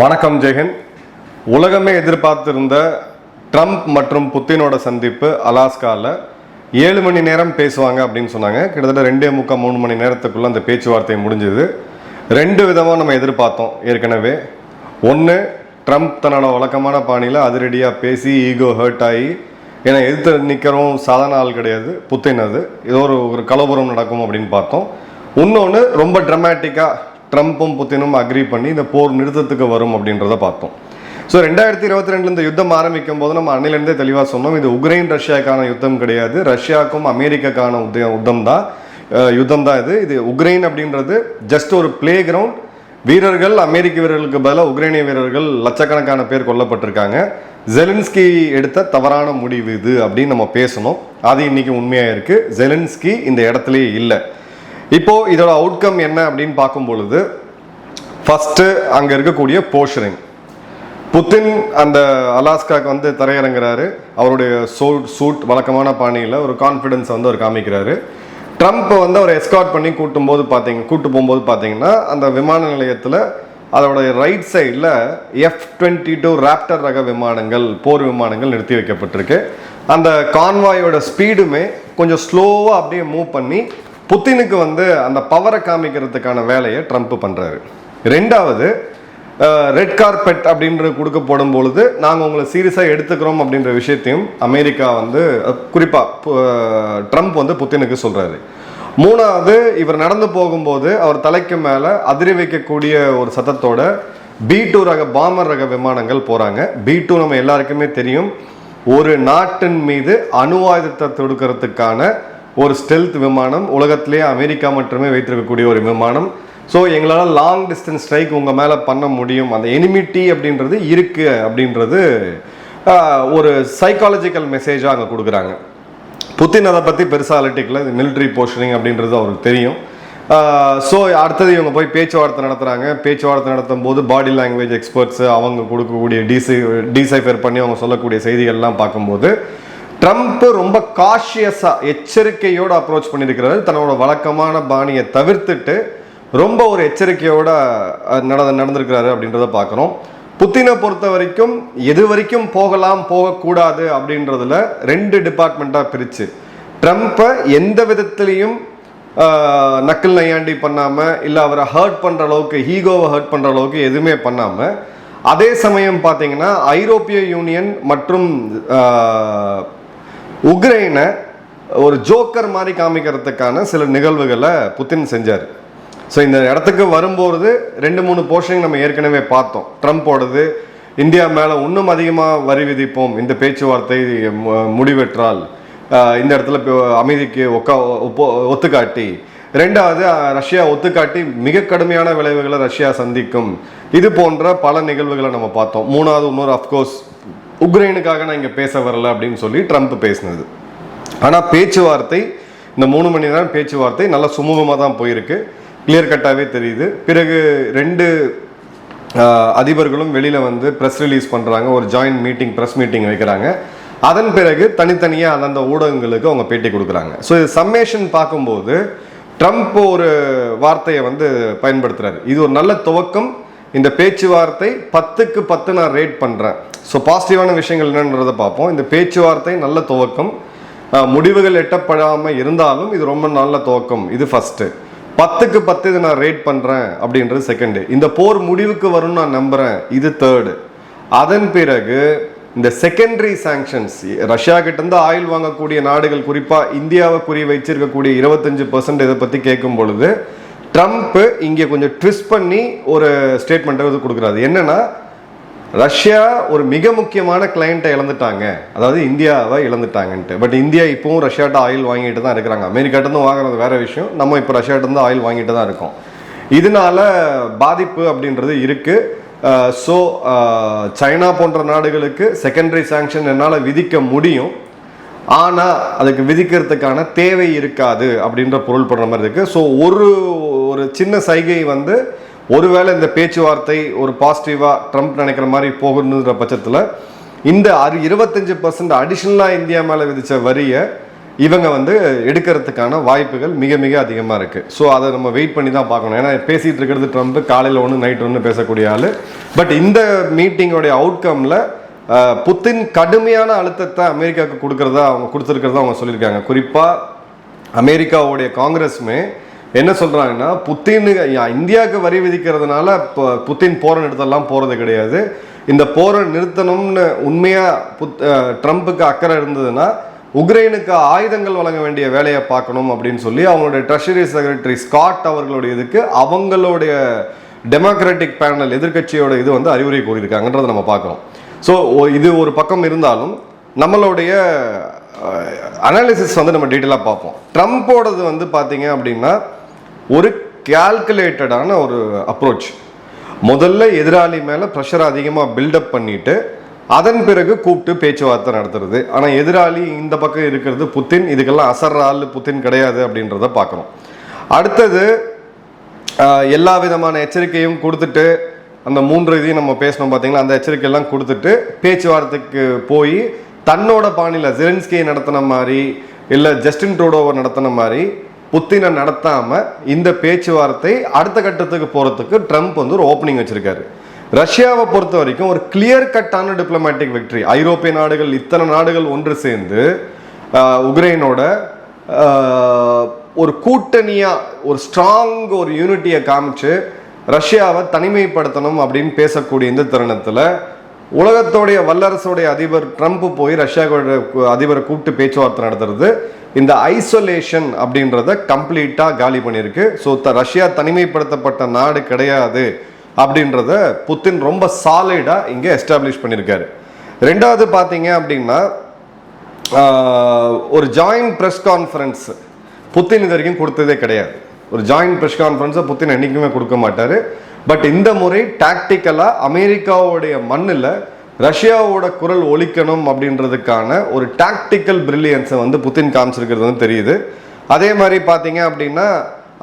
வணக்கம் ஜெகன் உலகமே எதிர்பார்த்திருந்த ட்ரம்ப் மற்றும் புத்தினோட சந்திப்பு அலாஸ்காவில் ஏழு மணி நேரம் பேசுவாங்க அப்படின்னு சொன்னாங்க. கிட்டத்தட்ட ரெண்டே முக்கால் மூணு மணி நேரத்துக்குள்ளே அந்த பேச்சுவார்த்தை முடிஞ்சது. ரெண்டு விதமாக நம்ம எதிர்பார்த்தோம் ஏற்கனவே. ஒன்று ட்ரம்ப் தன்னோட வழக்கமான பாணியில் அதிரடியாக பேசி ஈகோ ஹர்ட் ஆகி ஏன்னா எதிர்த்து நிற்கிறோம் சாதாரண ஆள் கிடையாது புத்தின் அது. ஏதோ ஒரு ஒரு கலபுரம் நடக்கும் அப்படின்னு பார்த்தோம். இன்னொன்று ரொம்ப ட்ரமாட்டிக்காக ட்ரம்ப்பும் புத்தினும் அக்ரி பண்ணி இந்த போர் நிறுத்தத்துக்கு வரும் அப்படின்றத பார்த்தோம். ஸோ ரெண்டாயிரத்தி இருபத்தி ரெண்டுல இந்த யுத்தம் ஆரம்பிக்கும் போது நம்ம அன்னிலிருந்தே தெளிவாக சொன்னோம் இது உக்ரைன் ரஷ்யாக்கான யுத்தம் கிடையாது. ரஷ்யாவுக்கும் அமெரிக்காக்கான உத்த- யுத்தம் தான் யுத்தம் தான் இது. இது உக்ரைன் அப்படின்றது ஜஸ்ட் ஒரு பிளே கிரவுண்ட் வீரர்கள் அமெரிக்க வீரர்களுக்கு பதிலாக உக்ரைனிய வீரர்கள் லட்சக்கணக்கான பேர் கொல்லப்பட்டிருக்காங்க. ஜெலின்ஸ்கி எடுத்த தவறான முடிவு இது அப்படின்னு நம்ம பேசணும். அது இன்னைக்கு உண்மையாக இருக்கு. ஜெலின்ஸ்கி இந்த இடத்துலயே இல்லை. இப்போ இதோட அவுட்கம் என்ன அப்படின்னு பார்க்கும் பொழுது ஃபஸ்ட்டு அங்கே இருக்கக்கூடிய போஷரிங் புத்தின் அந்த அலாஸ்காக்கு வந்து தரையிறங்குறாரு. அவருடைய சூட் சூட் வழக்கமான பாணியில் ஒரு கான்ஃபிடன்ஸ் வந்து அவர் காமிக்கிறாரு. ட்ரம்ப்பை வந்து அவர் எஸ்கார்ட் பண்ணி கூட்டும் போது பார்த்தீங்க கூட்டு போகும்போது பார்த்தீங்கன்னா அந்த விமான நிலையத்தில் அதோடைய ரைட் சைடில் எஃப் டுவெண்ட்டி டூ ராப்டர் ரக விமானங்கள் போர் விமானங்கள் நிறுத்தி வைக்கப்பட்டிருக்கு. அந்த கான்வாயோட ஸ்பீடுமே கொஞ்சம் ஸ்லோவாக அப்படியே மூவ் பண்ணி புத்தினுக்கு வந்து அந்த பவரை காமிக்கிறதுக்கான வேலையை ட்ரம்ப் பண்ணுறாரு ரெண்டாவது ரெட் கார்பெட் அப்படின்ற கொடுக்க போடும் பொழுது நாங்கள் உங்களை சீரியஸாக எடுத்துக்கிறோம் அப்படின்ற விஷயத்தையும் அமெரிக்கா வந்து குறிப்பாக ட்ரம்ப் வந்து புத்தினுக்கு சொல்கிறாரு மூணாவது இவர் நடந்து போகும்போது அவர் தலைக்கு மேலே அதிரி வைக்கக்கூடிய ஒரு சத்தத்தோட பி டூ ரக பாமர் ரக விமானங்கள் போகிறாங்க பி டூ நம்ம எல்லாருக்குமே தெரியும். ஒரு நாட்டின் மீது அணு ஆயுதத்தை தொடுக்கிறதுக்கான ஒரு ஸ்டெல்த் விமானம் உலகத்திலேயே அமெரிக்கா மட்டுமே வைத்திருக்கக்கூடிய ஒரு விமானம். ஸோ எங்களால் லாங் டிஸ்டன்ஸ் ஸ்ட்ரைக் உங்கள் மேலே பண்ண முடியும். அந்த எனிமிட்டி அப்படின்றது இருக்கு அப்படின்றது ஒரு சைக்காலஜிக்கல் மெசேஜாக அங்கே கொடுக்குறாங்க. புத்தின் அதை பற்றி பெருசாக அலட்டிக்கல இது மிலிட்ரி போஷனிங் அப்படின்றது அவருக்கு தெரியும். ஸோ அடுத்தது இவங்க போய் பேச்சுவார்த்தை நடத்துகிறாங்க பேச்சுவார்த்தை நடத்தும் போது பாடி லாங்குவேஜ் எக்ஸ்பர்ட்ஸ் அவங்க கொடுக்கக்கூடிய டிசி டிசைஃபர் பண்ணி அவங்க சொல்லக்கூடிய செய்திகள்லாம் பார்க்கும்போது ட்ரம்ப் ரொம்ப காஷியஸாக எச்சரிக்கையோடு அப்ரோச் பண்ணியிருக்கிறாரு. தன்னோட வழக்கமான பாணியை தவிர்த்துட்டு ரொம்ப ஒரு எச்சரிக்கையோடு நட நடந்திருக்கிறாரு அப்படின்றத பார்க்குறோம் புத்தினை பொறுத்த வரைக்கும் எது வரைக்கும் போகலாம் போகக்கூடாது அப்படின்றதுல ரெண்டு டிபார்ட்மெண்ட்டாக பிரித்து ட்ரம்ப்பை எந்த விதத்துலேயும் நக்கல் நையாண்டி பண்ணாமல் இல்லை அவரை ஹர்ட் பண்ணுற அளவுக்கு ஹீகோவை ஹர்ட் பண்ணுற அளவுக்கு எதுவுமே பண்ணாமல் அதே சமயம் பார்த்தீங்கன்னா ஐரோப்பிய யூனியன் மற்றும் உக்ரைனை ஒரு ஜோக்கர் மாதிரி காமிக்கிறதுக்கான சில நிகழ்வுகளை புத்தின் செஞ்சார். ஸோ இந்த இடத்துக்கு வரும்போது ரெண்டு மூணு போர்ஷனிங் நம்ம ஏற்கனவே பார்த்தோம். ட்ரம்ப்போடது இந்தியா மேலே இன்னும் அதிகமாக வரி விதிப்போம். இந்த பேச்சுவார்த்தை முடிவெற்றால் இந்த இடத்துல இப்போ அமைதிக்கு ஒக்கா ஒத்துக்காட்டி. ரெண்டாவது ரஷ்யா ஒத்துக்காட்டி மிக கடுமையான விளைவுகளை ரஷ்யா சந்திக்கும். இது போன்ற பல நிகழ்வுகளை நம்ம பார்த்தோம். மூணாவது இன்னொரு அஃப்கோர்ஸ் உக்ரைனுக்காக நான் இங்கே பேச வரல அப்படின்னு சொல்லி ட்ரம்ப் பேசினது. ஆனால் பேச்சுவார்த்தை இந்த மூணு மணி நேரம் பேச்சுவார்த்தை நல்லா சுமூகமாக தான் போயிருக்கு. கிளியர் கட்டாகவே தெரியுது. பிறகு ரெண்டு அதிபர்களும் வெளியில் வந்து ப்ரெஸ் ரிலீஸ் பண்ணுறாங்க ஒரு ஜாயின்ட் மீட்டிங் ப்ரெஸ் மீட்டிங் வைக்கிறாங்க. அதன் பிறகு தனித்தனியாக அந்தந்த ஊடகங்களுக்கு அவங்க பேட்டி கொடுக்குறாங்க. ஸோ இது சம்மேஷன் பார்க்கும்போது ட்ரம்ப் ஒரு வார்த்தையை வந்து பயன்படுத்துகிறாரு இது ஒரு நல்ல துவக்கம். இந்த பேச்சுவார்த்தை பத்துக்கு பத்து நான் ரேட் பண்ணுறேன் ஸோ பாசிட்டிவான விஷயங்கள் என்னன்றதை பார்ப்போம். இந்த பேச்சுவார்த்தை நல்ல துவக்கம். முடிவுகள் எட்டப்படாமல் இருந்தாலும் இது ரொம்ப நல்ல துவக்கம். இது ஃபஸ்ட்டு பத்துக்கு பத்து இதை நான் ரேட் பண்ணுறேன் அப்படின்றது செகண்டு இந்த போர் முடிவுக்கு வரும்னு நான் நம்புகிறேன் இது தேர்டு அதன் பிறகு இந்த செகண்டரி சாங்ஷன்ஸ் ரஷ்யா கிட்டேருந்து ஆயில் வாங்கக்கூடிய நாடுகள் குறிப்பாக இந்தியாவை குறி வச்சிருக்கக்கூடிய இருபத்தஞ்சு பர்சன்ட் இதை பற்றி கேட்கும் பொழுது ட்ரம்ப் இங்கே கொஞ்சம் ட்விஸ்ட் பண்ணி ஒரு ஸ்டேட்மெண்ட்டை வந்து கொடுக்குறாரு. என்னென்னா ரஷ்யா ஒரு மிக முக்கியமான கிளைண்ட்டை இழந்துட்டாங்க. அதாவது இந்தியாவை இழந்துட்டாங்கன்ட்டு. பட் இந்தியா இப்போவும் ரஷ்யாட்ட ஆயில் வாங்கிட்டு தான் இருக்கிறாங்க. அமெரிக்காட்டேருந்து வாங்குறது வேற விஷயம். நம்ம இப்போ ரஷ்யாட்டருந்து ஆயில் வாங்கிட்டு தான் இருக்கோம். இதனால பாதிப்பு அப்படின்றது இருக்குது ஸோ சைனா போன்ற நாடுகளுக்கு செகண்டரி சாங்ஷன் என்னால் விதிக்க முடியும். ஆனால் அதுக்கு விதிக்கிறதுக்கான தேவை இருக்காது அப்படின்ற பொருள் படுற மாதிரி இருக்குது ஸோ ஒரு ஒரு சின்ன சைகை வந்து ஒருவேளை இந்த பேச்சுவார்த்தை ஒரு பாசிட்டிவாக ட்ரம்ப் நினைக்கிற மாதிரி போகணுன்ற பட்சத்தில் இந்த அறு இருபத்தஞ்சு பர்சன்ட் அடிஷ்னலாக இந்தியா மேலே விதித்த வரியை இவங்க வந்து எடுக்கிறதுக்கான வாய்ப்புகள் மிக மிக அதிகமாக இருக்குது ஸோ அதை நம்ம வெயிட் பண்ணி தான் பார்க்கணும். ஏன்னா பேசிகிட்டு இருக்கிறது ட்ரம்ப் காலையில் ஒன்று நைட் ஒன்று பேசக்கூடிய ஆள். பட் இந்த மீட்டிங்கோடைய அவுட்கமில் புத்தின் கடுமையான அழுத்தத்தை அமெரிக்காவுக்கு கொடுக்குறதா அவங்க கொடுத்துருக்கிறதா அவங்க சொல்லியிருக்காங்க. குறிப்பாக அமெரிக்காவுடைய காங்கிரஸுமே என்ன சொல்கிறாங்கன்னா புத்தின் இந்தியாவுக்கு வரி விதிக்கிறதுனால இப்போ புத்தின் போரை நிறுத்தலாம் போகிறது கிடையாது. இந்த போரை நிறுத்தணும்னு உண்மையாக புத் ட்ரம்ப்புக்கு அக்கறை இருந்ததுன்னா உக்ரைனுக்கு ஆயுதங்கள் வழங்க வேண்டிய வேலையை பார்க்கணும் அப்படின்னு சொல்லி அவங்களுடைய ட்ரெஷரி செக்ரட்டரி ஸ்காட் அவர்களுடைய இதுக்கு அவங்களுடைய டெமோக்ராட்டிக் பேனல் எதிர்க்கட்சியோட இது வந்து அறிவுரை கூறியிருக்காங்கன்றதை நம்ம பார்க்குறோம். ஸோ இது ஒரு பக்கம் இருந்தாலும் நம்மளுடைய அனாலிசிஸ் வந்து நம்ம டீட்டெயிலாக பார்ப்போம். ட்ரம்ப்போடது வந்து பார்த்தீங்க அப்படின்னா ஒரு கேல்குலேட்டடான ஒரு அப்ரோச் முதல்ல எதிராளி மேலே ப்ரெஷர் அதிகமாக பில்டப் பண்ணிவிட்டு அதன் பிறகு கூப்பிட்டு பேச்சுவார்த்தை நடத்துறது. ஆனால் எதிராளி இந்த பக்கம் இருக்கிறது புத்தின் இதுக்கெல்லாம் அசர் ஆள் புத்தின் கிடையாது அப்படின்றத பார்க்குறோம் அடுத்தது எல்லா விதமான எச்சரிக்கையும் கொடுத்துட்டு அந்த மூன்று இதையும் நம்ம பேசணும் பார்த்தீங்களா? அந்த எச்சரிக்கையெல்லாம் கொடுத்துட்டு பேச்சுவார்த்தைக்கு போய் தன்னோட பாணியில் ஜெலின்ஸ்கியை நடத்தின மாதிரி இல்லை ஜஸ்டின் ட்ரூடோவை நடத்தின மாதிரி புத்தினை நடத்தாமல் இந்த பேச்சுவார்த்தை அடுத்த கட்டத்துக்கு போகிறதுக்கு ட்ரம்ப் வந்து ஒரு ஓப்பனிங் வச்சுருக்காரு. ரஷ்யாவை பொறுத்த வரைக்கும் ஒரு கிளியர் கட்டான டிப்ளமேட்டிக் வெற்றி ஐரோப்பிய நாடுகள் இத்தனை நாடுகள் ஒன்று சேர்ந்து உக்ரைனோட ஒரு கூட்டணியாக ஒரு ஸ்ட்ராங் ஒரு யூனிட்டியை காமிச்சு ரஷ்யாவை தனிமைப்படுத்தணும் அப்படின்னு பேசக்கூடிய இந்த தருணத்தில் உலகத்தோடைய வல்லரசுடைய அதிபர் ட்ரம்ப் போய் ரஷ்யாவோட அதிபரை கூப்பிட்டு பேச்சுவார்த்தை நடத்துறது. இந்த ஐசோலேஷன் அப்படின்றத கம்ப்ளீட்டா காலி பண்ணியிருக்கு. ஸோ ரஷ்யா தனிமைப்படுத்தப்பட்ட நாடு கிடையாது அப்படின்றத புத்தின் ரொம்ப சாலிடா இங்க எஸ்டாப்ளிஷ் பண்ணியிருக்காரு. ரெண்டாவது பார்த்தீங்க அப்படின்னா ஒரு ஜாயிண்ட் ப்ரெஸ் கான்ஃபரன்ஸ் புத்தின் இது வரைக்கும் கொடுத்ததே கிடையாது. ஒரு ஜாயிண்ட் ப்ரெஸ் கான்ஃபரன்ஸை புத்தின் என்றைக்குமே கொடுக்க மாட்டார். பட் இந்த முறை டாக்டிக்கலாக அமெரிக்காவுடைய மண்ணில் ரஷ்யாவோட குரல் ஒழிக்கணும் அப்படின்றதுக்கான ஒரு டாக்டிக்கல் பிரில்லியன்ஸை வந்து புத்தின் காமிச்சிருக்கிறது வந்து தெரியுது. அதே மாதிரி பார்த்தீங்க அப்படின்னா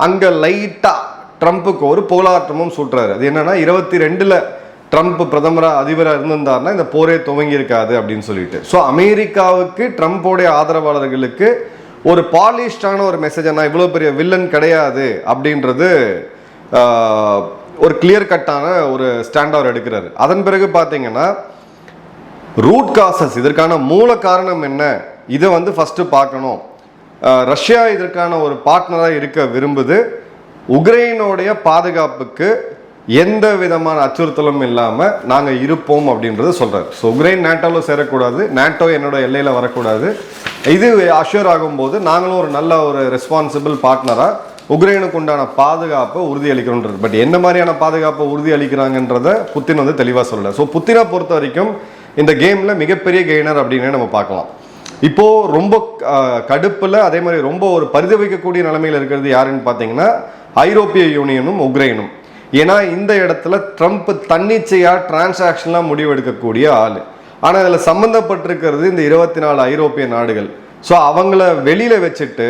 அங்கே லைட்டாக ட்ரம்ப்புக்கு ஒரு போலாட்டமும் சுட்டுறாரு. அது என்னன்னா இருபத்தி ரெண்டில் ட்ரம்ப் பிரதமராக அதிபராக இருந்திருந்தார்னா இந்த போரே துவங்கியிருக்காது அப்படின்னு சொல்லிட்டு. ஸோ அமெரிக்காவுக்கு ட்ரம்ப்போடைய ஆதரவாளர்களுக்கு ஒரு பாலிஷ்டான ஒரு மெசேஜ் நான் இவ்வளோ பெரிய வில்லன் கிடையாது அப்படின்றது ஒரு கிளியர் கட்டான ஒரு ஸ்டாண்ட் அவர் எடுக்கிறாரு. அதன் பிறகு பார்த்தீங்கன்னா ரூட் காசஸ் இதற்கான மூல காரணம் என்ன? இதை வந்து ஃபஸ்ட்டு பார்க்கணும். ரஷ்யா இதற்கான ஒரு பார்ட்னராக இருக்க விரும்புது. உக்ரைனோடைய பாதுகாப்புக்கு எந்த விதமான அச்சுறுத்தலும் இல்லாமல் நாங்கள் இருப்போம் அப்படின்றத சொல்கிறார் ஸோ உக்ரைன் நேட்டோவில் சேரக்கூடாது. நேட்டோ என்னோட எல்லையில் வரக்கூடாது. இது அஷ்யூர் ஆகும்போது நாங்களும் ஒரு நல்ல ஒரு ரெஸ்பான்சிபிள் பார்ட்னராக உக்ரைனுக்கு உண்டான பாதுகாப்பை உறுதி அளிக்கணுன்றது பட் என்ன மாதிரியான பாதுகாப்பை உறுதி அளிக்கிறாங்கன்றத புத்தின் வந்து தெளிவாக சொல்லலை. ஸோ புத்தினை பொறுத்த வரைக்கும் இந்த கேமில் மிகப்பெரிய கெய்னர் அப்படின்னு நம்ம பார்க்கலாம். இப்போது ரொம்ப கடுப்பில் அதே மாதிரி ரொம்ப ஒரு பரிதவிக்கக்கூடிய நிலைமையில் இருக்கிறது யாருன்னு பார்த்தீங்கன்னா ஐரோப்பிய யூனியனும் உக்ரைனும். ஏன்னா இந்த இடத்துல ட்ரம்ப் தன்னிச்சையாக டிரான்சாக்ஷன்லாம் முடிவெடுக்கக்கூடிய ஆள். ஆனால் அதில் சம்மந்தப்பட்டிருக்கிறது இந்த இருபத்தி நாலு ஐரோப்பிய நாடுகள். ஸோ அவங்கள வெளியில் வச்சுட்டு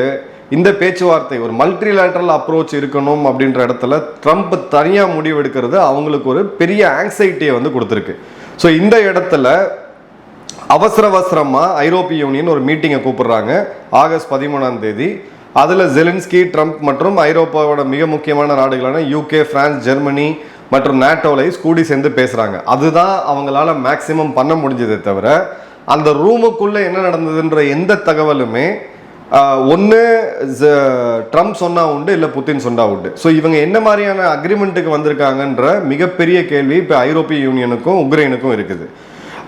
இந்த பேச்சுவார்த்தை ஒரு மல்டிலேட்டரல் அப்ரோச் இருக்கணும் அப்படின்ற இடத்துல ட்ரம்ப் தனியாக முடிவெடுக்கிறது அவங்களுக்கு ஒரு பெரிய ஆங்ஸைட்டியை வந்து கொடுத்துருக்கு. ஸோ இந்த இடத்துல அவசர அவசரமாக ஐரோப்பிய யூனியன் ஒரு மீட்டிங்கை கூப்பிடுறாங்க. ஆகஸ்ட் பதிமூணாம் தேதி. அதில் ஜெலின்ஸ்கி ட்ரம்ப் மற்றும் ஐரோப்பாவோட மிக முக்கியமான நாடுகளான யூகே பிரான்ஸ் ஜெர்மனி மற்றும் நேட்டோலைஸ் கூடி சேர்ந்து பேசுகிறாங்க அதுதான் அவங்களால மேக்சிமம் பண்ண முடிஞ்சதே தவிர அந்த ரூமுக்குள்ளே என்ன நடந்ததுன்ற எந்த தகவலுமே ஒன்று ட்ரம்ப் சொன்னா உண்டு இல்லை புத்தின் சொன்னா உண்டு. ஸோ இவங்க என்ன மாதிரியான அக்ரிமெண்ட்டுக்கு வந்திருக்காங்கன்ற மிகப்பெரிய கேள்வி இப்போ ஐரோப்பிய யூனியனுக்கும் உக்ரைனுக்கும் இருக்குது.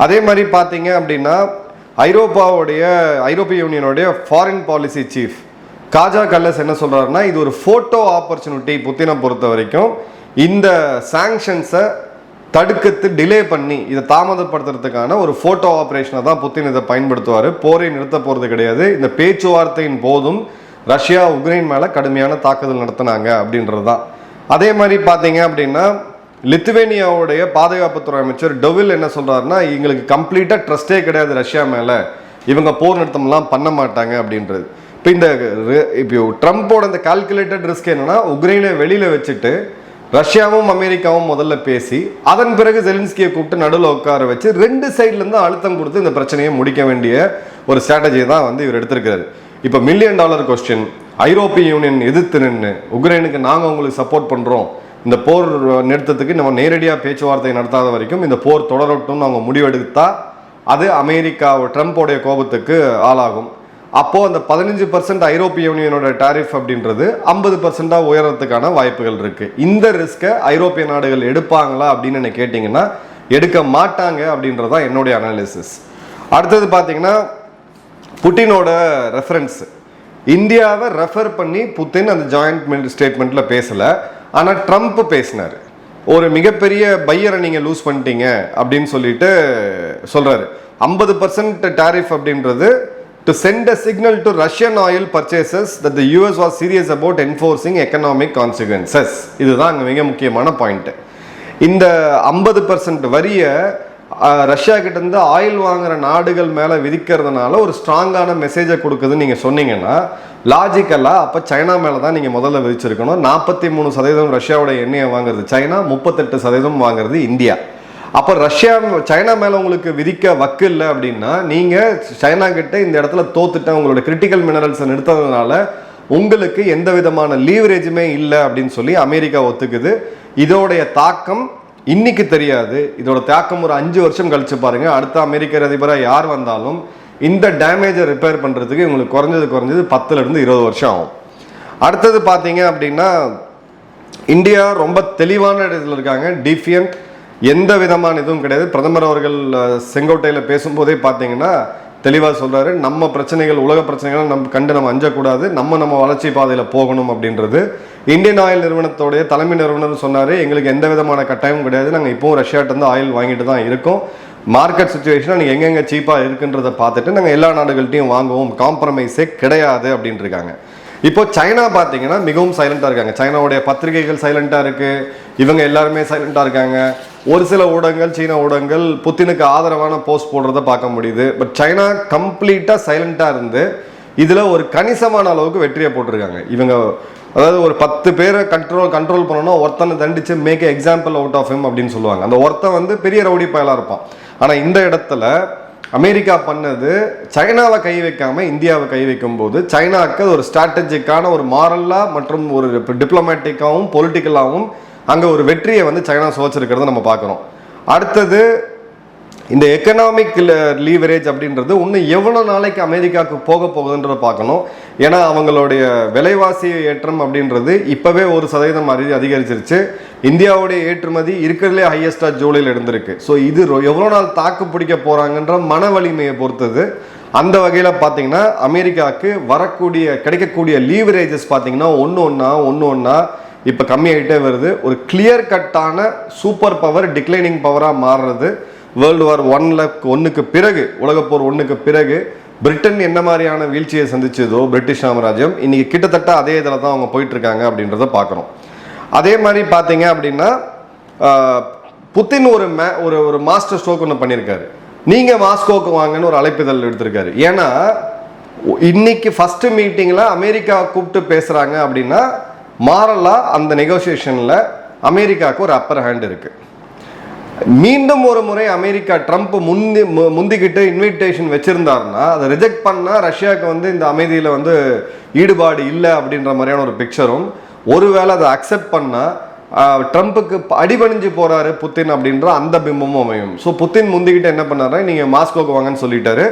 அதே மாதிரி பார்த்தீங்க அப்படின்னா ஐரோப்பாவுடைய ஐரோப்பிய யூனியனுடைய foreign policy chief Kaja Kallas என்ன சொல்கிறாருன்னா இது ஒரு ஃபோட்டோ ஆப்பர்ச்சுனிட்டி புத்தினை பொறுத்த வரைக்கும். இந்த சாங்ஷன்ஸை தடுக்கத்து டிலே பண்ணி இதை தாமதப்படுத்துறதுக்கான ஒரு ஃபோட்டோ ஆப்ரேஷனை தான் புத்தின் இதை பயன்படுத்துவார். போரை நிறுத்த போகிறது கிடையாது. இந்த பேச்சுவார்த்தையின் போதும் ரஷ்யா உக்ரைன் மேலே கடுமையான தாக்குதல் நடத்தினாங்க அப்படின்றது தான். அதே மாதிரி பார்த்தீங்க அப்படின்னா லித்துவேனியாவுடைய பாதுகாப்புத்துறை அமைச்சர் டொவில் என்ன சொல்கிறாருன்னா எங்களுக்கு கம்ப்ளீட்டாக ட்ரஸ்டே கிடையாது ரஷ்யா மேலே. இவங்க போர் நிறுத்தம்லாம் பண்ண மாட்டாங்க அப்படின்றது. இப்போ இந்த இப்போ ட்ரம்ப்போட இந்த கால்குலேட்டட் ரிஸ்க் என்னென்னா உக்ரைனை வெளியில் வச்சுட்டு ரஷ்யாவும் அமெரிக்காவும் முதல்ல பேசி அதன் பிறகு ஜெலின்ஸ்கியை கூப்பிட்டு நடுவில் உட்கார வச்சு ரெண்டு சைட்லேருந்து அழுத்தம் கொடுத்து இந்த பிரச்சனையை முடிக்க வேண்டிய ஒரு ஸ்ட்ராட்டஜியை தான் வந்து இவர் எடுத்திருக்கிறார். இப்போ மில்லியன் டாலர் கொஸ்டின் ஐரோப்பிய யூனியன் எதிர்த்து நின்று உக்ரைனுக்கு நாங்கள் உங்களுக்கு சப்போர்ட் பண்ணுறோம் இந்த போர் நிறுத்தத்துக்கு நம்ம நேரடியாக பேச்சுவார்த்தை நடத்தாத வரைக்கும் இந்த போர் தொடரட்டும்னு அவங்க முடிவெடுத்தா அது அமெரிக்கா ட்ரம்ப்போடைய கோபத்துக்கு ஆளாகும். அப்போது அந்த பதினஞ்சு பர்சன்ட் ஐரோப்பிய யூனியனோட டாரிஃப் அப்படின்றது ஐம்பது பர்சண்ட்டாக உயரத்துக்கான வாய்ப்புகள் இருக்குது இந்த ரிஸ்க்கை ஐரோப்பிய நாடுகள் எடுப்பாங்களா அப்படின்னு என்ன கேட்டிங்கன்னா எடுக்க மாட்டாங்க அப்படின்றது தான் என்னுடைய அனாலிசிஸ் அடுத்தது பார்த்தீங்கன்னா புட்டினோட ரெஃபரன்ஸ் இந்தியாவை ரெஃபர் பண்ணி புத்தின் அந்த ஜாயிண்ட் ஸ்டேட்மெண்ட்டில் பேசலை. ஆனால் ட்ரம்ப் பேசினார். ஒரு மிகப்பெரிய பையரை நீங்கள் லூஸ் பண்ணிட்டீங்க அப்படின்னு சொல்லிட்டு சொல்கிறாரு ஐம்பது பர்சன்ட் டாரிஃப் அப்படின்றது to send a signal to Russian oil purchases that the US was serious about enforcing economic consequences இதுதான் அங்கே மிக முக்கியமான பாயிண்ட்டு இந்த ஐம்பது பர்சன்ட் வரியை ரஷ்யா கிட்டேருந்து ஆயில் வாங்குகிற நாடுகள் மேலே விதிக்கிறதுனால ஒரு ஸ்ட்ராங்கான மெசேஜை கொடுக்குதுன்னு நீங்கள் சொன்னீங்கன்னா லாஜிக்கலாக அப்போ சைனா மேலே தான் நீங்கள் முதல்ல விதிச்சிருக்கணும். நாற்பத்தி மூணு சதவீதம் ரஷ்யாவோட எண்ணெயை வாங்குறது சைனா முப்பத்தெட்டு சதவீதம் வாங்குறது இந்தியா. அப்போ ரஷ்யா சைனா மேலே உங்களுக்கு விதிக்க வக்கு இல்லை அப்படின்னா நீங்கள் சைனா கிட்ட இந்த இடத்துல தோத்துட்டேன் உங்களோட கிரிட்டிக்கல் மினரல்ஸை நிறுத்ததுனால உங்களுக்கு எந்த விதமான லீவரேஜுமே இல்லை அப்படின்னு சொல்லி அமெரிக்கா ஒத்துக்குது. இதோடைய தாக்கம் இன்னைக்கு தெரியாது. இதோட தாக்கம் ஒரு அஞ்சு வருஷம் கழிச்சு பாருங்க. அடுத்த அமெரிக்க அதிபராக யார் வந்தாலும் இந்த டேமேஜை ரிப்பேர் பண்ணுறதுக்கு உங்களுக்கு குறைஞ்சது குறைஞ்சது பத்துலேருந்து இருபது வருஷம் ஆகும். அடுத்தது பார்த்தீங்க அப்படின்னா இந்தியா ரொம்ப தெளிவான இடத்துல இருக்காங்க. டிஃபியன்ட் எந்த விதமான இதுவும் கிடையாது. பிரதமர் அவர்கள் செங்கோட்டையில் பேசும்போதே பார்த்தீங்கன்னா தெளிவாக சொல்கிறாரு நம்ம பிரச்சனைகள் உலக பிரச்சனைகளை நம்ம கண்டு நம்ம அஞ்சக்கூடாது. நம்ம நம்ம வளர்ச்சி பாதையில் போகணும் அப்படின்றது. இந்தியன் ஆயில் நிறுவனத்தோடைய தலைமை நிறுவனர் சொன்னார் எங்களுக்கு எந்த விதமான கட்டாயமும் கிடையாது. நாங்கள் இப்போவும் ரஷ்யாட்டிருந்து ஆயில் வாங்கிட்டு தான் இருக்கோம். மார்க்கெட் சுச்சுவேஷன் நீங்கள் எங்கெங்கே சீப்பாக இருக்குன்றதை பார்த்துட்டு நாங்கள் எல்லா நாடுகள்கிட்டையும் வாங்குவோம். காம்ப்ரமைஸே கிடையாது அப்படின்ட்டு இருக்காங்க இப்போ சைனா பார்த்தீங்கன்னா மிகவும் சைலண்டாக இருக்காங்க. சைனாவுடைய பத்திரிகைகள் சைலண்ட்டாக இருக்குது இவங்க எல்லாருமே சைலண்ட்டாக இருக்காங்க. ஒரு சில ஊடகங்கள் சீன ஊடகங்கள் புத்தினுக்கு ஆதரவான போஸ்ட் போடுறத பார்க்க முடியுது. பட் சைனா கம்ப்ளீட்டாக சைலண்ட்டாக இருந்து இதில் ஒரு கணிசமான அளவுக்கு வெற்றியை போட்டிருக்காங்க. இவங்க அதாவது ஒரு பத்து பேரை கண்ட்ரோல் கண்ட்ரோல் பண்ணணும் ஒருத்தனை தண்டிச்சு make example out of him அப்படின்னு சொல்லுவாங்க. அந்த ஒருத்தன் வந்து பெரிய ரவுடி பயலாக இருப்பான். ஆனால் இந்த இடத்துல அமெரிக்கா பண்ணது சைனாவை கை வைக்காம இந்தியாவை கை வைக்கும்போது சைனாக்கு அது ஒரு ஸ்ட்ராட்டஜிக்கான ஒரு மாரலாக மற்றும் ஒரு டிப்ளமேட்டிக்காகவும் பொலிட்டிக்கலாகவும் அங்கே ஒரு வெற்றியை வந்து சைனா சுவைச்சிருக்கிறத நம்ம பார்க்குறோம். அடுத்தது இந்த எக்கனாமிக் லீவரேஜ் அப்படின்றது இன்னும் எவ்வளோ நாளைக்கு அமெரிக்காவுக்கு போக போகுதுன்றத பார்க்கணும். ஏன்னா அவங்களுடைய விலைவாசி ஏற்றம் அப்படின்றது இப்போவே ஒரு சதவீதம் அறி அதிகரிச்சிருச்சு. இந்தியாவுடைய ஏற்றுமதி இருக்கிறதுலே ஹையஸ்டாக ஜூலையில் இருந்திருக்கு. ஸோ இது எவ்வளோ நாள் தாக்கு பிடிக்க போகிறாங்கன்ற மன வலிமையை பொறுத்தது. அந்த வகையில் பார்த்தீங்கன்னா அமெரிக்காவுக்கு வரக்கூடிய கிடைக்கக்கூடிய லீவரேஜஸ் பார்த்தீங்கன்னா ஒன்று ஒன்றா ஒன்று ஒன்றா இப்போ கம்மியாகிட்டே வருது. ஒரு கிளியர் கட்டான சூப்பர் பவர் டிக்ளைனிங் பவராக மாறுறது. வேர்ல்டு வார் ஒன்ல ஒன்றுக்கு பிறகு உலகப்போர் ஒன்றுக்கு பிறகு பிரிட்டன் என்ன மாதிரியான வீழ்ச்சியை சந்திச்சதோ பிரிட்டிஷ் சாம்ராஜ்யம் இன்னைக்கு கிட்டத்தட்ட அதே இதில் தான் அவங்க போயிட்டு இருக்காங்க அப்படின்றத பார்க்குறோம். அதே மாதிரி பார்த்தீங்க அப்படின்னா புத்தின் ஒரு மே ஒரு ஒரு மாஸ்டர் ஸ்ட்ரோக் ஒன்று பண்ணியிருக்காரு. நீங்கள் மாஸ்கோக்கு வாங்கன்னு ஒரு அழைப்பிதழ் எடுத்திருக்காரு. ஏன்னா இன்னைக்கு ஃபஸ்ட்டு மீட்டிங்கில் அமெரிக்கா கூப்பிட்டு பேசுகிறாங்க அப்படின்னா மாரலாக அந்த நெகோசியேஷனில் அமெரிக்காவுக்கு ஒரு அப்பர் ஹேண்ட் இருக்குது மீண்டும் ஒரு முறை அமெரிக்கா ட்ரம்ப் முந்தி மு- முந்திக்கிட்டு இன்விடேஷன் வச்சுருந்தாருன்னா அதை ரிஜெக்ட் பண்ணால் ரஷ்யாவுக்கு வந்து இந்த அமைதியில் வந்து ஈடுபாடு இல்லை அப்படின்ற மாதிரியான ஒரு பிக்சரும் ஒருவேளை அதை அக்செப்ட் பண்ணால் ட்ரம்ப்புக்கு அடிபணிஞ்சு போகிறாரு புத்தின் அப்படின்ற அந்த பிம்பமும் அமையும். ஸோ புத்தின் முந்திக்கிட்டு என்ன பண்ணாரு நீங்கள் மாஸ்கோக்கு வாங்கன்னு சொல்லிட்டாரு.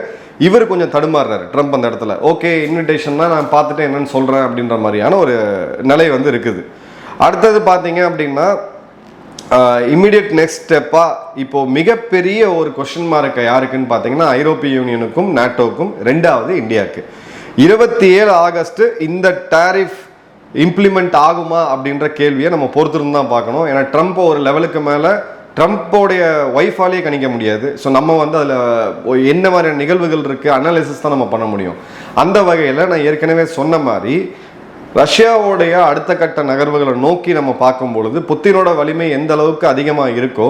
இவர் கொஞ்சம் தடுமாறுறாரு ட்ரம்ப் அந்த இடத்துல. ஓகே இன்விடேஷன் தான் நான் பார்த்துட்டு என்னன்னு சொல்கிறேன் அப்படின்ற மாதிரியான ஒரு நிலை வந்து இருக்குது. அடுத்தது பார்த்தீங்க அப்படின்னா இம்மிடியட் நெக்ஸ்ட் ஸ்டெப்பாக இப்போது மிகப்பெரிய ஒரு கொஷின் மார்க்கை யாருக்குன்னு பார்த்தீங்கன்னா ஐரோப்பிய யூனியனுக்கும் நாட்டோக்கும் ரெண்டாவது இந்தியாவுக்கு. இருபத்தி ஏழு ஆகஸ்ட் இந்த டாரிஃப் இம்ப்ளிமெண்ட் ஆகுமா அப்படின்ற கேள்வியை நம்ம பொறுத்திருந்து தான் பார்க்கணும். ஏன்னா ட்ரம்ப் ஒரு லெவலுக்கு மேலே ட்ரம்ப்போடைய ஒய்ஃபாலேயே கணிக்க முடியாது. ஸோ நம்ம வந்து அதில் என்ன மாதிரியான நிகழ்வுகள் இருக்குது அனாலிசிஸ் தான் நம்ம பண்ண முடியும். அந்த வகையில் நான் ஏற்கனவே சொன்ன மாதிரி ரஷ்யாவோடைய அடுத்த கட்ட நகர்வுகளை நோக்கி நம்ம பார்க்கும் பொழுது புத்தினோட வலிமை எந்த அளவுக்கு அதிகமாக இருக்கோ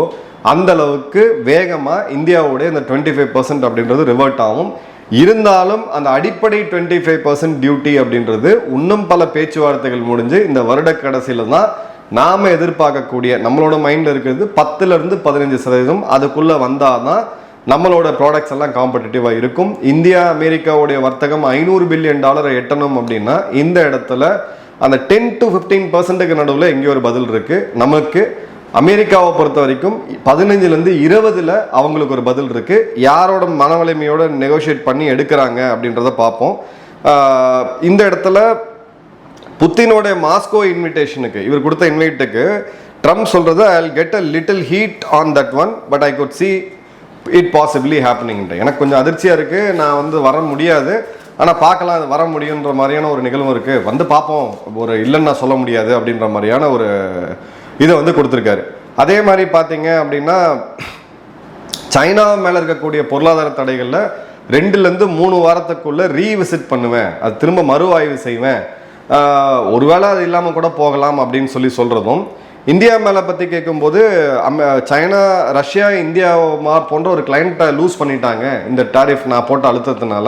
அந்த அளவுக்கு வேகமாக இந்தியாவுடைய இந்த டுவெண்ட்டி ஃபைவ் பர்சன்ட் அப்படின்றது ரிவர்ட் ஆகும். இருந்தாலும் அந்த அடிப்படை டுவெண்ட்டி ஃபைவ் பர்சன்ட் டியூட்டி அப்படின்றது இன்னும் பல பேச்சுவார்த்தைகள் முடிஞ்சு இந்த வருட கடைசியில் தான் நாம் எதிர்பார்க்கக்கூடிய நம்மளோட மைண்டில் இருக்கிறது பத்துலேருந்து பதினஞ்சு சதவீதம் அதுக்குள்ளே வந்தால் தான் நம்மளோட ப்ராடக்ட்ஸ் எல்லாம் காம்படிட்டிவாக இருக்கும். இந்தியா அமெரிக்காவுடைய வர்த்தகம் ஐநூறு பில்லியன் டாலரை எட்டணும் அப்படின்னா இந்த இடத்துல அந்த டென் டு ஃபிஃப்டீன் பர்சன்ட்டுக்கு நடுவில் எங்கேயோ ஒரு பதில் இருக்குது நமக்கு அமெரிக்காவை பொறுத்த வரைக்கும் பதினஞ்சுலேருந்து இருபதில் அவங்களுக்கு ஒரு பதில் இருக்குது யாரோட மனவலிமையோடு நெகோஷியேட் பண்ணி எடுக்கிறாங்க அப்படின்றத பார்ப்போம். இந்த இடத்துல புத்தினோட மாஸ்கோ இன்விடேஷனுக்கு இவர் கொடுத்த இன்வைட்டுக்கு ட்ரம்ப் சொல்கிறது I get a little heat on that one but I could see it possibly happening எனக்கு கொஞ்சம் அதிர்ச்சியாக இருக்குது நான் வந்து வர முடியாது. ஆனால் பார்க்கலாம் அது வர முடியுன்ற மாதிரியான ஒரு நிகழ்வும் இருக்குது வந்து பார்ப்போம். ஒரு இல்லைன்னு நான் சொல்ல முடியாது அப்படின்ற மாதிரியான ஒரு இதை வந்து கொடுத்துருக்காரு. அதே மாதிரி பார்த்தீங்க அப்படின்னா சைனா மேலே இருக்கக்கூடிய பொருளாதார தடைகளில் ரெண்டுலேருந்து மூணு வாரத்துக்குள்ள ரீவிசிட் பண்ணுவேன். அது திரும்ப மறு ஆய்வு செய்வேன். ஒருவேளை அது இல்லாமல் கூட போகலாம் அப்படின்னு சொல்லி சொல்கிறதும் இந்தியா மேலே பற்றி கேட்கும்போது அம் சைனா ரஷ்யா இந்தியா போன்ற ஒரு கிளைண்ட்டை லூஸ் பண்ணிட்டாங்க. இந்த டாரிஃப் நான் போட்ட அழுத்தத்தினால.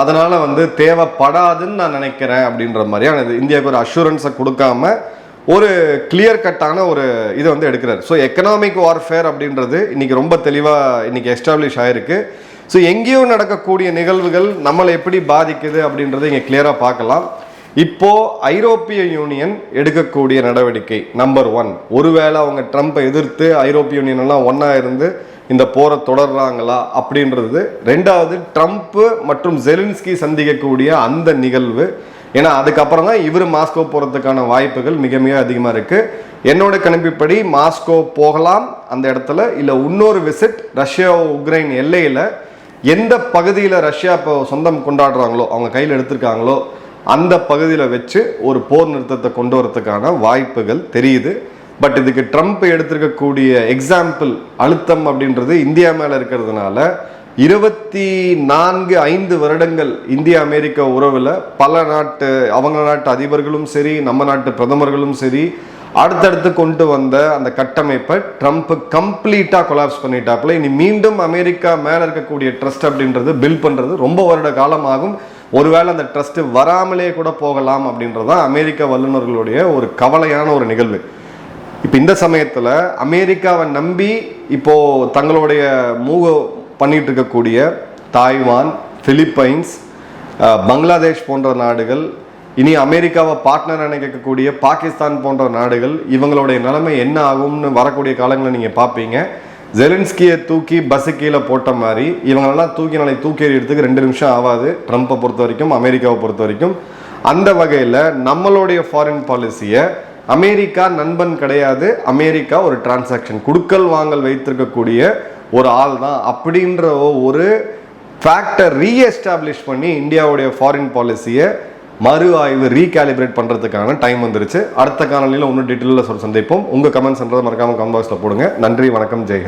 அதனால் வந்து தேவைப்படாதுன்னு நான் நினைக்கிறேன் அப்படின்ற மாதிரியான இது. இந்தியாவுக்கு ஒரு அஷூரன்ஸை கொடுக்காம ஒரு கிளியர் கட்டான ஒரு இதை வந்து எடுக்கிறார். ஸோ எக்கனாமிக் வார்ஃபேர் அப்படின்றது இன்றைக்கி ரொம்ப தெளிவாக இன்றைக்கி எஸ்டாப்ளிஷ் ஆயிருக்கு. ஸோ எங்கேயோ நடக்கக்கூடிய நிகழ்வுகள் நம்மளை எப்படி பாதிக்குது அப்படின்றத இங்கே கிளியராக பார்க்கலாம். இப்போது ஐரோப்பிய யூனியன் எடுக்கக்கூடிய நடவடிக்கை நம்பர் ஒன் ஒருவேளை அவங்க ட்ரம்ப்பை எதிர்த்து ஐரோப்பிய யூனியன் எல்லாம் ஒன்றா இருந்து இந்த போரை தொடர்றாங்களா அப்படின்றது. ரெண்டாவது ட்ரம்ப் மற்றும் ஜெலின்ஸ்கி சந்திக்கக்கூடிய அந்த நிகழ்வு. ஏன்னா அதுக்கப்புறம் தான் இவர் மாஸ்கோ போகிறதுக்கான வாய்ப்புகள் மிக மிக அதிகமாக இருக்குது என்னோட கணிப்பிப்படி மாஸ்கோ போகலாம் அந்த இடத்துல இல்லை இன்னொரு விசிட் ரஷ்யா உக்ரைன் எல்லையில் எந்த பகுதியில் ரஷ்யா இப்போ சொந்தம் கொண்டாடுறாங்களோ அவங்க கையில் எடுத்திருக்காங்களோ அந்த பகுதியில் வச்சு ஒரு போர் நிறுத்தத்தை கொண்டு வரதுக்கான வாய்ப்புகள் தெரியுது. பட் இதுக்கு ட்ரம்ப் எடுத்திருக்கக்கூடிய எக்ஸாம்பிள் அழுத்தம் அப்படின்றது இந்தியா மேலே இருக்கிறதுனால இருபத்தி நான்கு ஐந்து வருடங்கள் இந்திய அமெரிக்க உறவில் பல நாட்டு அவங்க நாட்டு அதிபர்களும் சரி நம்ம நாட்டு பிரதமர்களும் சரி அடுத்தடுத்து கொண்டு வந்த அந்த கட்டமைப்பை ட்ரம்ப் கம்ப்ளீட்டாக கொலாப்ஸ் பண்ணிட்டாப்புல. இனி மீண்டும் அமெரிக்கா மேலே இருக்கக்கூடிய ட்ரஸ்ட் அப்படின்றது பில் பண்ணுறது ரொம்ப வருட காலமாகும். ஒருவேளை அந்த ட்ரஸ்ட் வராமலே கூட போகலாம் அப்படின்றது தான் அமெரிக்க வல்லுநர்களுடைய ஒரு கவலையான ஒரு நிகழ்வு. இப்போ இந்த சமயத்தில் அமெரிக்காவை நம்பி இப்போது தங்களுடைய மூக பண்ணிகிட்டு இருக்கக்கூடிய தாய்வான் பிலிப்பைன்ஸ் பங்களாதேஷ் போன்ற நாடுகள் இனி அமெரிக்காவை பார்ட்னர் நினைக்கக்கூடிய பாகிஸ்தான் போன்ற நாடுகள் இவங்களுடைய நிலைமை என்ன ஆகும்னு வரக்கூடிய காலங்களை நீங்கள் பார்ப்பீங்க. ஜெலின்ஸ்கியை தூக்கி பஸ்ஸு கீழே போட்ட மாதிரி இவங்களெல்லாம் தூக்கி நாளை தூக்கி எறியறதுக்கு ரெண்டு நிமிஷம் ஆகாது. ட்ரம்ப்பை பொறுத்த வரைக்கும் அமெரிக்காவை பொறுத்த வரைக்கும். அந்த வகையில் நம்மளுடைய ஃபாரின் பாலிசியை அமெரிக்கா நண்பன் கிடையாது. அமெரிக்கா ஒரு டிரான்சாக்ஷன் குடுக்கல் வாங்கல் வைத்திருக்கக்கூடிய ஒரு ஆள் தான் அப்படின்ற ஒரு ஃபேக்டர் ரீஎஸ்டாப்ளிஷ் பண்ணி இந்தியாவுடைய ஃபாரின் பாலிசியை மறு ஆய்வு ரீகாலிபிரேட் பண்ணுறதுக்கான டைம் வந்துருச்சு. அடுத்த காணொலியில் இன்னும் டீட்டெயிலில் சொல்ல சந்திப்போம் உங்கள் கமெண்ட்ஸ்ன்றதை மறக்காமல் கமெண்ட் பாக்ஸில் போடுங்க. நன்றி வணக்கம் ஜெய்ஹிந்த்.